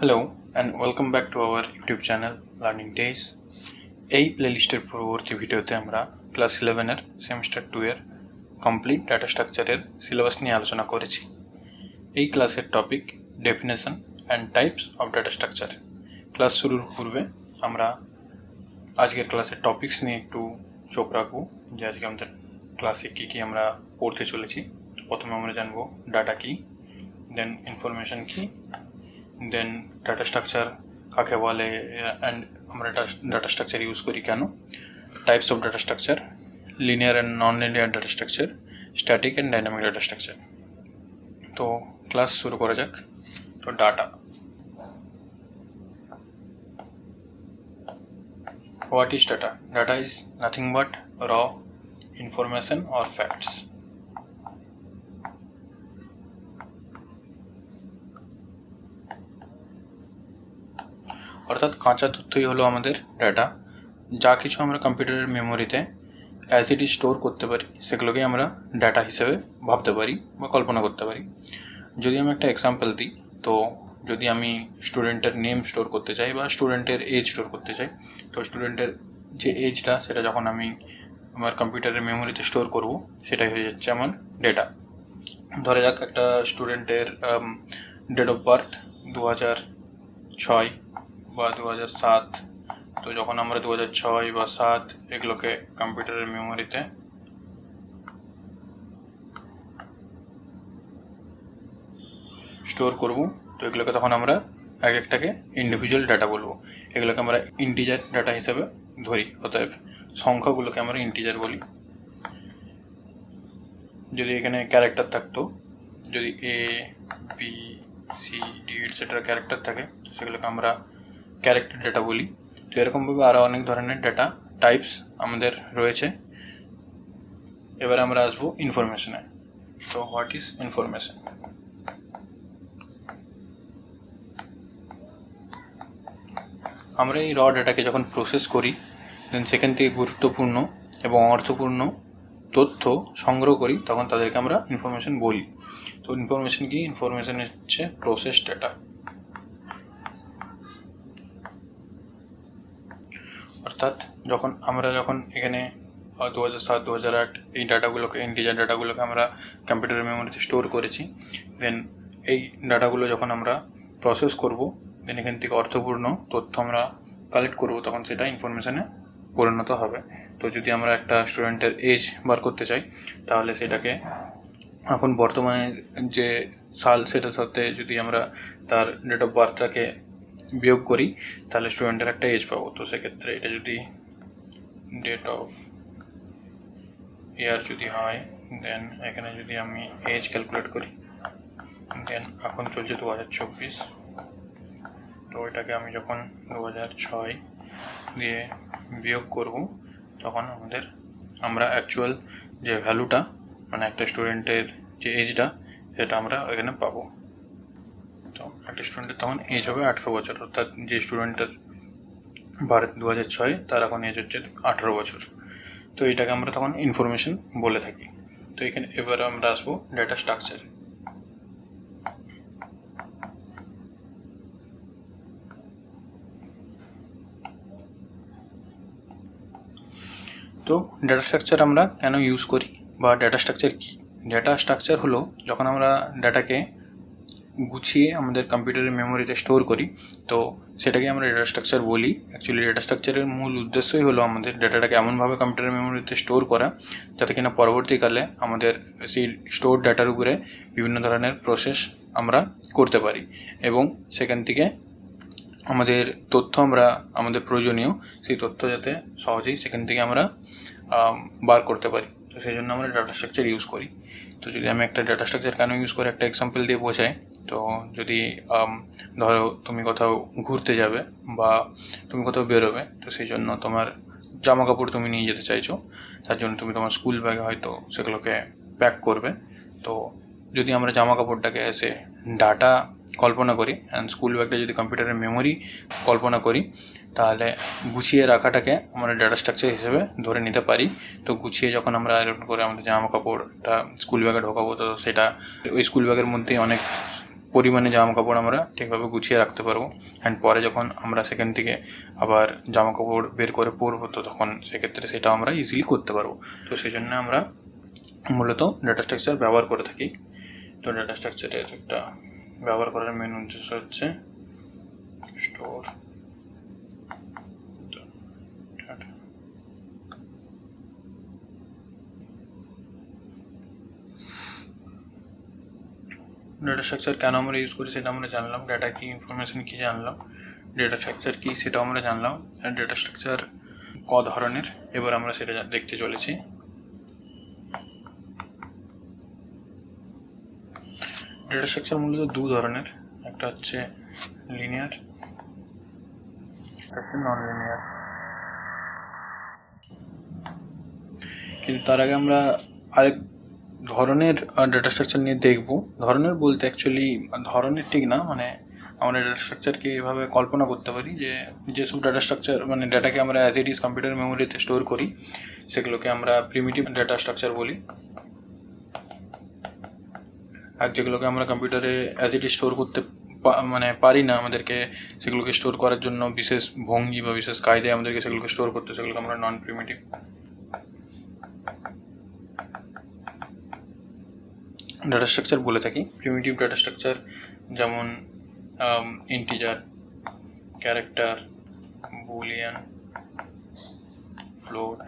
Hello and welcome back to our YouTube channel learning days এই প্লেলিস্টের পরবর্তী ভিডিওতে আমরা ক্লাস ইলেভেনের সেমিস্টার টু এর কমপ্লিট ডাটা স্ট্রাকচারের সিলেবাস নিয়ে আলোচনা করেছি। এই ক্লাসের topic definition and types of data structure class শুরুর পূর্বে আমরা আজকের ক্লাসের টপিকস নিয়ে একটু চোখ রাখব যে আজকে আমাদের ক্লাসে কী কী আমরা পড়তে চলেছি। প্রথমে আমরা জানব ডাটা কী দেন ইনফরমেশন কী দেন ডাটা স্ট্রাকচার কাকে বলে অ্যান্ড আমরা ডাটা স্ট্রাকচার ইউজ করি কেন types of data structure linear and non linear data structure static and dynamic data structure তো ক্লাস শুরু করা যাক তো data What is data? Data is nothing but raw information or facts. অর্থাৎ কাঁচা তথ্যই হলো আমাদের ডাটা যা কিছু আমরা কম্পিউটারের মেমোরিতে অ্যাজ ইট স্টোর করতে পারি, সেগুলোকেই আমরা ডাটা হিসেবে ভাবতে পারি বা কল্পনা করতে পারি। যদি আমি একটা এক্সাম্পল দিই, তো যদি আমি স্টুডেন্টের নেম স্টোর করতে চাই বা স্টুডেন্টের এজ স্টোর করতে চাই, তো স্টুডেন্টের যে এজটা সেটা যখন আমি আমার কম্পিউটারের মেমোরিতে স্টোর করব, সেটাই হয়ে যাচ্ছে আমার ডেটা ধরে যাক একটা স্টুডেন্টের ডেট অফ বার্থ দু হাজার ছয়। বা দু সাত, তো যখন আমরা দু ছয় বা সাত এগুলোকে কম্পিউটারের মেমোরিতে স্টোর করব, তো এগুলোকে তখন আমরা এক একটাকে ইন্ডিভিজুয়াল ডাটা বলব। এগুলোকে আমরা ইন্টিজার ডাটা হিসেবে ধরি, অতএব সংখ্যাগুলোকে আমরা ইন্টিজার বলি। যদি এখানে ক্যারেক্টার থাকতো, যদি A B C D etcetera character থাকে, সেগুলোকে আমরা ক্যারেক্টার ডেটা বলি। তো এরকমভাবে আরও অনেক ধরনের ডেটা টাইপস আমাদের রয়েছে। এবার আমরা আসব ইনফরমেশনে তো হোয়াট ইজ ইনফরমেশন আমরা এই র ডেটাকে যখন প্রসেস করি দেন সেখান থেকে গুরুত্বপূর্ণ এবং অর্থপূর্ণ তথ্য সংগ্রহ করি, তখন তাদেরকে আমরা ইনফরমেশন বলি। তো ইনফরমেশন কি? ইনফরমেশন হচ্ছে প্রসেস ডাটা অর্থাৎ যখন আমরা যখন এখানে দু হাজার সাত দু হাজার আট এই ডাটাগুলোকে ইন্টিজার ডাটাগুলোকে আমরা কম্পিউটার মেমোরিতে স্টোর করেছি দেন এই ডাটাগুলো যখন আমরা প্রসেস করব দেন এখান থেকে অর্থপূর্ণ তথ্য আমরা কালেক্ট করব, তখন সেটা ইনফরমেশানে পরিণত হবে। তো যদি আমরা একটা স্টুডেন্টের এজ বার করতে চাই, তাহলে সেটাকে এখন বর্তমানে যে সাল, সেটার সাথে যদি আমরা তার ডেট অফ বার্থটাকে বিয়োগ করি, তাহলে স্টুডেন্টের একটা এজ পাবো। তো সেক্ষেত্রে এটা যদি ডেট অফ ইয়ার যদি হয় দেন এখানে যদি আমি এজ ক্যালকুলেট করি দেন এখন চলছে দু হাজার চব্বিশ। তো এটাকে আমি যখন দু হাজার ছয় দিয়ে বিয়োগ করব, তখন আমাদের আমরা অ্যাকচুয়াল যে ভ্যালুটা মানে একটা স্টুডেন্টের যে এজটা সেটা আমরা এখানে পাবো। একটা স্টুডেন্টের তখন এজ হবে আঠেরো বছর। অর্থাৎ যে স্টুডেন্টের ভারত দু হাজার ছয়, তার এখন এজ হচ্ছে আঠেরো বছর। তো এটাকে আমরা তখন ইনফরমেশন বলে থাকি। তো এখানে এবার আমরা আসব ডেটা স্ট্রাকচার তো ডেটা স্ট্রাকচার আমরা কেন ইউজ করি বা ডেটা স্ট্রাকচার কী? ডেটা স্ট্রাকচার হলো যখন আমরা ডাটাকে গুছিয়ে আমাদের কম্পিউটারের মেমোরিতে স্টোর করি। তো সেটাকে আমরা ডেটা স্ট্রাকচার বলি। অ্যাকচুয়ালি ডেটা স্ট্রাকচারের মূল উদ্দেশ্যই হলো আমাদের ডেটাটাকে এমনভাবে কম্পিউটারের মেমোরিতে স্টোর করা, যাতে কিনা পরবর্তীকালে আমাদের সেই স্টোর ডাটার উপরে বিভিন্ন ধরনের প্রসেস আমরা করতে পারি। এবং সেখান থেকে আমাদের তথ্য আমরা, আমাদের প্রয়োজনীয় সেই তথ্য যাতে সহজেই সেখান থেকে আমরা বার করতে পারি। তো সেই জন্য আমরা ডাটা স্ট্রাকচার ইউজ করি। তো যদি আমি একটা ডাটা স্ট্রাকচার কেন ইউজ করি? একটা এক্সাম্পল দিয়ে বোঝাই। তো যদি ধরো তুমি কোথাও ঘুরতে যাবে বা তুমি কোথাও বেরোবে, তো সেই জন্য তোমার জামা কাপড় তুমি নিয়ে যেতে চাইছো, তার জন্য তুমি তোমার স্কুল ব্যাগে হয়তো সেগুলোকে প্যাক করবে। তো যদি আমরা জামা কাপড়টাকে এসে ডাটা কল্পনা করি অ্যান্ড স্কুল ব্যাগটা যদি কম্পিউটারের মেমোরি কল্পনা করি, তাহলে গুছিয়ে রাখাটাকে আমরা ডাটা স্ট্রাকচার হিসেবে ধরে নিতে পারি। তো গুছিয়ে যখন আমরা আয়রন করে আমাদের জামা কাপড়টা স্কুল ব্যাগে ঢোকাবো, তো সেটা ওই স্কুল ব্যাগের মধ্যেই অনেক পরিমাণে জামা কাপড় আমরা ঠিকভাবে গুছিয়ে রাখতে পারব। অ্যান্ড পরে যখন আমরা সেখান থেকে আবার জামা কাপড় বের করে পরবো, তো তখন সেক্ষেত্রে সেটা আমরা ইজিলি করতে পারব। তো সেই জন্য আমরা মূলত ডাটা স্ট্রাকচার ব্যবহার করে থাকি। তো ডাটা স্ট্রাকচারের একটা ব্যবহার করার মেন উদ্দেশ্য হচ্ছে স্টোর ডাটা স্ট্রাকচার কেন আমরা ইউজ করি সেটা আমরা জানলাম। ডেটা কি ইনফরমেশন কি জানলাম? ডেটা স্ট্রাকচার কি সেটাও আমরা জানলাম। আর ডেটা স্ট্রাকচার ক ধরনের? এবার আমরা সেটা দেখতে চলেছি। ডেটা স্ট্রাকচার মূলত দু ধরনের। একটা হচ্ছে লিনিয়ার হচ্ছে নন লিনিয়ার কিন্তু তার আগে আমরা আরেক ধরনের ডেটা স্ট্রাকচার নিয়ে দেখব। ধরনের বলতে অ্যাকচুয়ালি ধরনের ঠিক না মানে আমরা ডেটা স্ট্রাকচারকে এভাবে কল্পনা করতে পারি যে, যেসব ডেটা স্ট্রাকচার মানে ডেটাকে আমরা অ্যাজ ইট ইজ কম্পিউটার মেমোরিতে স্টোর করি, সেগুলোকে আমরা প্রিমিটিভ ডেটা স্ট্রাকচার বলি। আর যেগুলোকে আমরা কম্পিউটারে অ্যাজ ইট ইজ স্টোর করতে মানে পারি না আমাদেরকে, সেগুলোকে স্টোর করার জন্য বিশেষ ভঙ্গি বা বিশেষ কায়দায় আমাদেরকে সেগুলোকে স্টোর করতে, সেগুলোকে আমরা নন প্রিমিটিভ ডাটা স্ট্রাকচার বলে থাকি। প্রিমিটিভ ডাটা স্ট্রাকচার যেমন ইন্টিজার ক্যারেক্টার বুলিয়ান ফ্লোট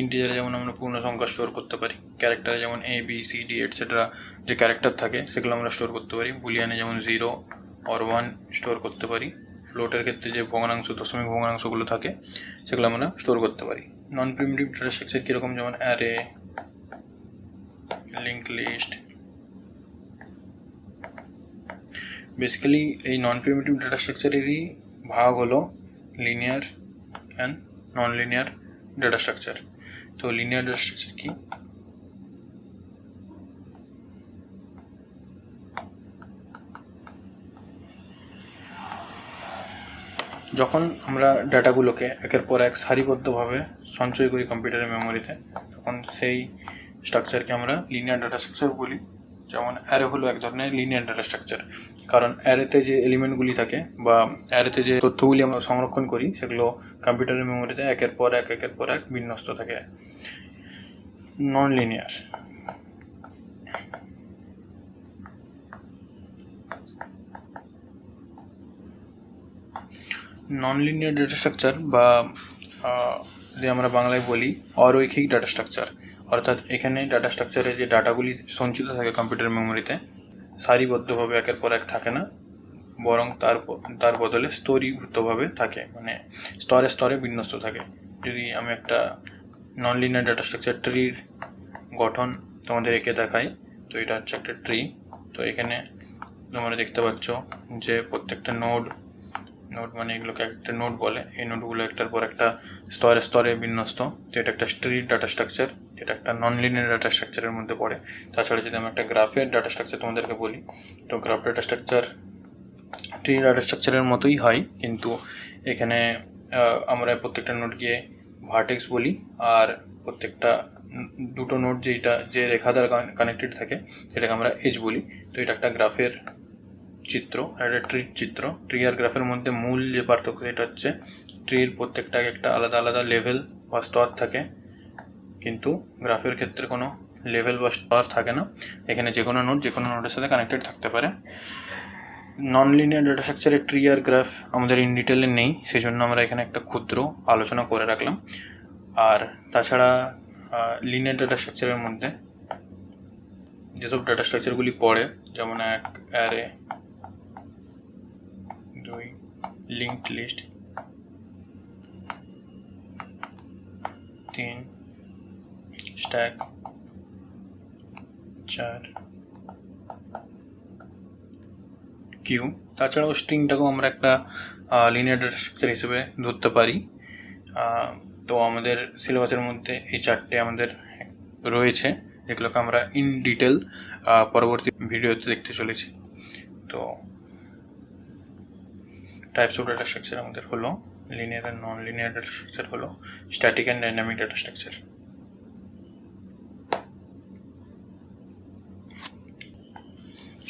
ইন্টিজারে যেমন আমরা পূর্ণ সংখ্যা স্টোর করতে পারি ক্যারেক্টারে যেমন A B C D etcetera যে ক্যারেক্টার থাকে সেগুলো আমরা স্টোর করতে পারি। বুলিয়ানে যেমন জিরো অর ওয়ান স্টোর করতে পারি। ফ্লোটের ক্ষেত্রে যে ভগ্নাংশ, দশমিক ভগ্নাংশগুলো থাকে সেগুলো আমরা স্টোর করতে পারি। নন প্রিমিটিভ ডাটা স্ট্রাকচার কীরকম? যেমন অ্যারে লিঙ্ক লিস্ট বেসিক্যালি এই নন প্রিমিটিভ ডাটা স্ট্রাকচারেরই ভাগ হলো linear and non linear data structure তো লিনিয়ার ডাটা স্ট্রাকচার কি? যখন আমরা ডাটাগুলোকে একের পর এক সারিবদ্ধভাবে সঞ্চয় করি কম্পিউটারের মেমোরিতে তখন সেই স্ট্রাকচারকে আমরা লিনিয়ার ডাটা স্ট্রাকচার বলি। যেমন অ্যারে হলো এক ধরনের লিনিয়ার ডাটা স্ট্রাকচার কারণ অ্যারেতে যে এলিমেন্টগুলি থাকে বা অ্যারেতে যে তথ্যগুলি আমরা সংরক্ষণ করি, সেগুলো কম্পিউটারের মেমোরিতে একের পর এক, একের পর এক বিন্যস্ত থাকে। Non linear non linear data structure বা যদি আমরা বাংলায় বলি, অরৈখিক ডাটা স্ট্রাকচার অর্থাৎ এখানে ডাটা স্ট্রাকচারে যে ডাটাগুলি সঞ্চিত থাকে কম্পিউটার মেমোরিতে সারিবদ্ধভাবে একের পর এক থাকে না, বরং তার তার বদলে স্তরীভূতভাবে থাকে মানে স্তরে স্তরে বিন্যস্ত থাকে। যদি আমি একটা নন লিনিয়ার ডাটা স্ট্রাকচার ট্রির গঠন তোমাদের এঁকে দেখাই, তো এটা হচ্ছে একটা ট্রি তো এখানে তোমরা দেখতে পাচ্ছ যে প্রত্যেকটা নোড নোড মানে এগুলোকে একটা নোড বলে। এই নোডগুলো একটার পর একটা স্তরে স্তরে বিন্যস্ত। তো এটা একটা স্ট্রিট ডাটা স্ট্রাকচার এটা একটা নন লিনিয়ার ডাটা স্ট্রাকচারের মধ্যে পড়ে। তাছাড়া যদি আমি একটা গ্রাফের ডাটা স্ট্রাকচার তোমাদেরকে বলি, তো graph data structure tree data স্ট্রাকচারের মতোই হয়, কিন্তু এখানে আমরা প্রত্যেকটা নোট গিয়ে ভার্টেক্স বলি, আর প্রত্যেকটা দুটো নোট যেটা যে রেখা দ্বারা কানেক্টেড থাকে, সেটাকে আমরা এজ বলি। তো এটা একটা গ্রাফের চিত্র একটা ট্রির চিত্র। ট্রি আর গ্রাফের মধ্যে মূল যে পার্থক্য সেটা হচ্ছে ট্রির প্রত্যেকটা একটা আলাদা আলাদা লেভেল বা স্তর থাকে। কিন্তু গ্রাফের ক্ষেত্রে কোনো লেভেল বা স্তর থাকে না। এখানে যে কোনো নোট যে কোনো নোটের সাথে কানেক্টেড থাকতে পারে। নন লিনিয়ার ডাটা স্ট্রাকচারে ট্রি আর গ্রাফ আমাদের ইন ডিটেলে নেই সেই জন্য আমরা এখানে একটা ক্ষুদ্র আলোচনা করে রাখলাম। আর তাছাড়া লিনিয়ার ডাটা স্ট্রাকচারের মধ্যে যেসব ডাটা স্ট্রাকচারগুলি পড়ে, যেমন এক অ্যারে দুই লিঙ্কড লিস্ট তিন স্ট্যাক চার কিউ তাছাড়াও স্ট্রিংটাকেও আমরা একটা লিনিয়ার ডাটা স্ট্রাকচার হিসেবে ধরতে পারি। তো আমাদের সিলেবাসের মধ্যে এই চারটে আমাদের রয়েছে, যেগুলোকে আমরা ইন ডিটেল পরবর্তী ভিডিওতে দেখতে চলেছি। তো টাইপস অফ ডাটা স্ট্রাকচার আমাদের হলো linear and non linear data structure হলো static and dynamic data structure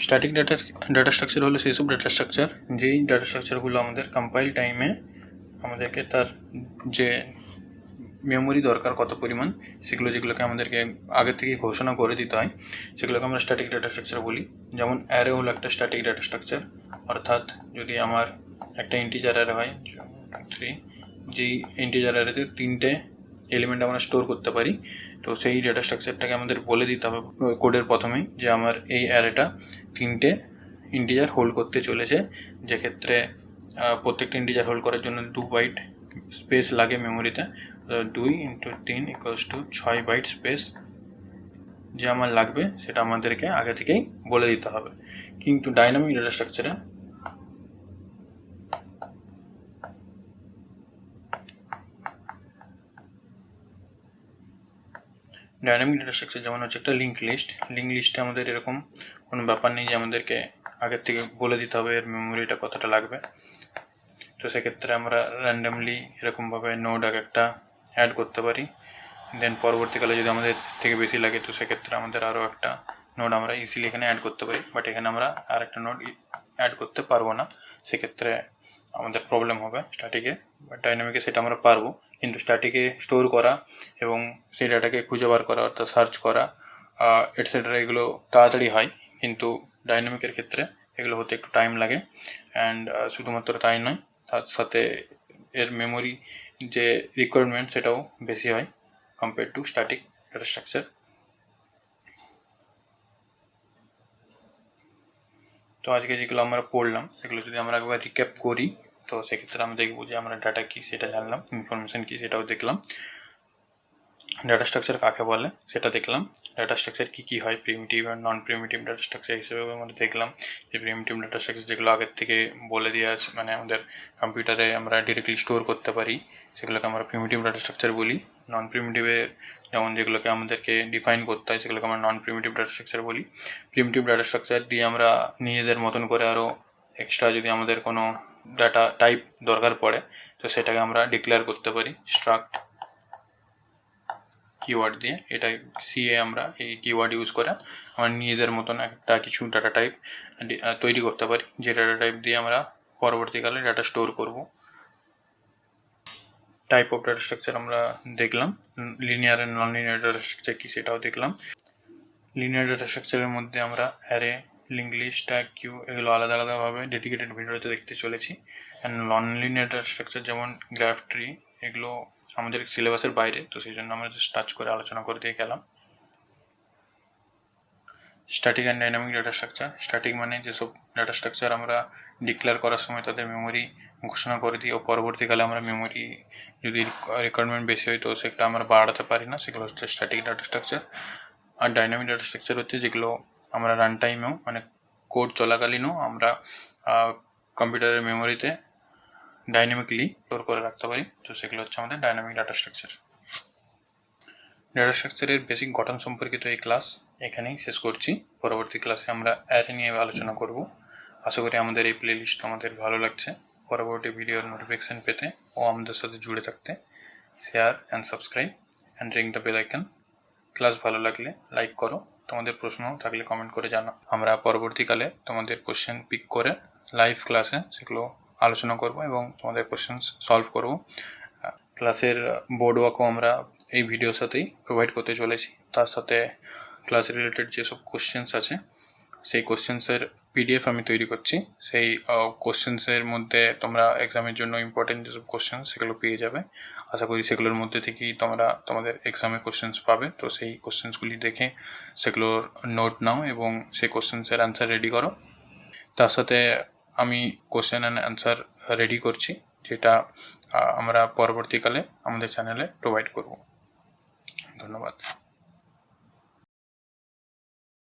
static data data structure হলো সেই সব ডাটা স্ট্রাকচার যেই ডাটা স্ট্রাকচারগুলো আমাদের কম্পাইল টাইমে আমাদেরকে তার যে মেমোরি দরকার কত পরিমাণ, সেগুলো যেগুলোকে আমাদেরকে আগে থেকে ঘোষণা করে দিতে হয়, সেগুলোকে আমরা স্ট্যাটিক ডাটা স্ট্রাকচার বলি। যেমন অ্যারে হলো একটা স্ট্যাটিক ডাটা স্ট্রাকচার অর্থাৎ যদি আমার একটা ইন্টিজার অ্যারে হয় থ্রি যেই ইন্টিজার অ্যারেতে তিনটে এলিমেন্ট আমরা স্টোর করতে পারি। তো সেই ডেটা স্ট্রাকচারটাকে আমাদের বলে দিতে হবে কোডের প্রথমেই যে আমার এই অ্যারেটা তিনটে ইন্টিজার হোল্ড করতে চলেছে। যেক্ষেত্রে আহ, প্রত্যেকটা ইন্টিজার হোল্ড করার জন্য দু বাইট স্পেস লাগে মেমোরিতে দুই ইন্টু তিন ইকুয়ালস টু ছয় বাইট স্পেস যে আমার লাগবে সেটা আমাদেরকে আগে থেকেই বলে দিতে হবে। কিন্তু ডাইনামিক ডেটা স্ট্রাকচারে ডাইনামিক ডেটা স্ট্রাকচার যেমন হচ্ছে একটা লিঙ্ক লিস্ট লিঙ্ক লিস্টে আমাদের এরকম কোনো ব্যাপার নেই যে আমাদেরকে আগের থেকে বলে দিতে হবে এর মেমোরিটা কতটা লাগবে। তো সেক্ষেত্রে আমরা র্যান্ডামলি এরকমভাবে নোড এক একটা অ্যাড করতে পারি। দেন পরবর্তীকালে যদি আমাদের থেকে বেশি লাগে, তো সেক্ষেত্রে আমাদের আরও একটা নোড আমরা ইজিলি এখানে অ্যাড করতে পারি। বাট এখানে আমরা আর একটা নোড অ্যাড করতে পারব না। সেক্ষেত্রে আমাদের প্রবলেম হবে স্ট্যাটিকে বাট ডাইনামিকে সেটা আমরা পারব। কিন্তু স্ট্যাটিকে স্টোর করা এবং সেই ডাটাকে খুঁজে বার করা, অর্থাৎ সার্চ করা এটসেট্রা এগুলো তাড়াতাড়ি হয়। কিন্তু ডাইনামিকের ক্ষেত্রে এগুলো হতে একটু টাইম লাগে। অ্যান্ড শুধুমাত্র তাই নয়, তার সাথে এর মেমোরি যে রিকোয়ারমেন্ট সেটাও বেশি হয় compare to static data structure তো আজকে যেগুলো আমরা পড়লাম সেগুলো যদি আমরা একবার রিক্যাপ করি, তো সেক্ষেত্রে আমরা দেখব যে আমরা ডাটা কী সেটা জানলাম ইনফরমেশন কী সেটাও দেখলাম। ডাটা স্ট্রাকচার কাকে বলে সেটা দেখলাম। ডাটা স্ট্রাকচার কী কী হয় প্রিমিটিভ আর নন প্রিমিটিভ ডাটা স্ট্রাকচার হিসেবে আমরা দেখলাম। যে প্রিমিটিভ ডাটা স্ট্রাকচার যেগুলো আগের থেকে বলে দিয়ে আছে মানে আমাদের কম্পিউটারে আমরা ডিরেক্টলি স্টোর করতে পারি, সেগুলোকে আমরা প্রিমিটিভ ডাটা স্ট্রাকচার বলি। নন প্রিমিটিভের যেমন যেগুলোকে আমাদেরকে ডিফাইন করতে হয়, সেগুলোকে আমরা নন প্রিমিটিভ ডাটা স্ট্রাকচার বলি। প্রিমিটিভ ডাটা স্ট্রাকচার দিয়ে আমরা নিজেদের মতন করে আরও এক্সট্রা যদি আমাদের কোনো ডাটা টাইপ দরকার পড়ে, তো সেটাকে আমরা ডিক্লেয়ার করতে পারি। স্ট্রাক্ট কিওয়ার্ড দিয়ে, এটা সিএ আমরা এই কিওয়ার্ড ইউজ করে আমরা নিজেদের মতন একটা কিছু ডাটা টাইপ তৈরি করতে পারি। যে ডাটা টাইপ দিয়ে আমরা পরবর্তীকালে ডাটা স্টোর করব। টাইপ অফ ডাটা স্ট্রাকচার আমরা দেখলাম linear and non linear data structure কী সেটাও দেখলাম। লিনিয়ার ডাটা স্ট্রাকচারের মধ্যে আমরা array link list stack queue এগুলো আলাদা আলাদাভাবে ডেডিকেটেড ভিডিওতে দেখতে চলেছি। And non linear data structure যেমন গ্রাফ ট্রি এগুলো আমাদের সিলেবাসের বাইরে, তো সেই জন্য আমরা জাস্ট টাচ করে আলোচনা করে দিয়ে গেলাম। Static and dynamic data structure static মানে যেসব ডাটা স্ট্রাকচার আমরা ডিক্লেয়ার করার সময় তাদের মেমোরি ঘোষণা করে দিই, ও পরবর্তীকালে আমরা মেমোরি যদি রিকোয়ারমেন্ট বেশি হয়, তো সেটা আমরা বাড়াতে পারি না। সেগুলো হচ্ছে স্ট্যাটিক ডাটা স্ট্রাকচার আর ডাইনামিক ডাটা স্ট্রাকচার হচ্ছে যেগুলো আমরা রান টাইমেও মানে কোড চলাকালীনও আমরা কম্পিউটারের মেমোরিতে ডাইনামিকলি স্টোর করে রাখতে পারি। তো সেগুলো হচ্ছে আমাদের ডাইনামিক ডাটা স্ট্রাকচার ডাটা স্ট্রাকচারের বেসিক গঠন সম্পর্কিত এই ক্লাস এখানেই শেষ করছি। পরবর্তী ক্লাসে আমরা অ্যারে নিয়ে আলোচনা করব। আশা করি আমাদের এই প্লে লিস্ট আমাদের ভালো লাগছে। পরবর্তী ভিডিওর নোটিফিকেশান পেতে ও আমাদের সাথে জুড়ে থাকতে share and subscribe and ring the bell icon class ভালো লাগলে লাইক করো। তোমাদের প্রশ্ন থাকলে কমেন্ট করে জানাও। আমরা পরবর্তীকালে তোমাদের কোশ্চেন পিক করে লাইভ ক্লাসে সেগুলো আলোচনা করব এবং তোমাদের কোশ্চেন সলভ করব। ক্লাসের বোর্ড ওয়াকও আমরা এই ভিডিওর সাথেই প্রোভাইড করতে চলেছি। তার সাথে ক্লাস রিলেটেড যেসব কোশ্চেন্স আছে সেই কোশ্চেন্সের পিডিএফ আমি তৈরি করছি। সেই কোশ্চেন্সের মধ্যে তোমরা এক্সামের জন্য ইম্পর্টেন্ট যেসব কোশ্চেন সেগুলো পেয়ে যাবে। আশা করি সেগুলোর মধ্যে থেকেই তোমরা, তোমাদের এক্সামে কোশ্চেন্স পাবে। তো সেই কোশ্চেন্সগুলি দেখে সেগুলোর নোট নাও এবং সেই কোশ্চেন্সের অ্যান্সার রেডি করো। তার সাথে আমি কোশ্চেন অ্যান্ড অ্যান্সার রেডি করছি, যেটা আমরা পরবর্তীকালে আমাদের চ্যানেলে প্রোভাইড করব। ধন্যবাদ।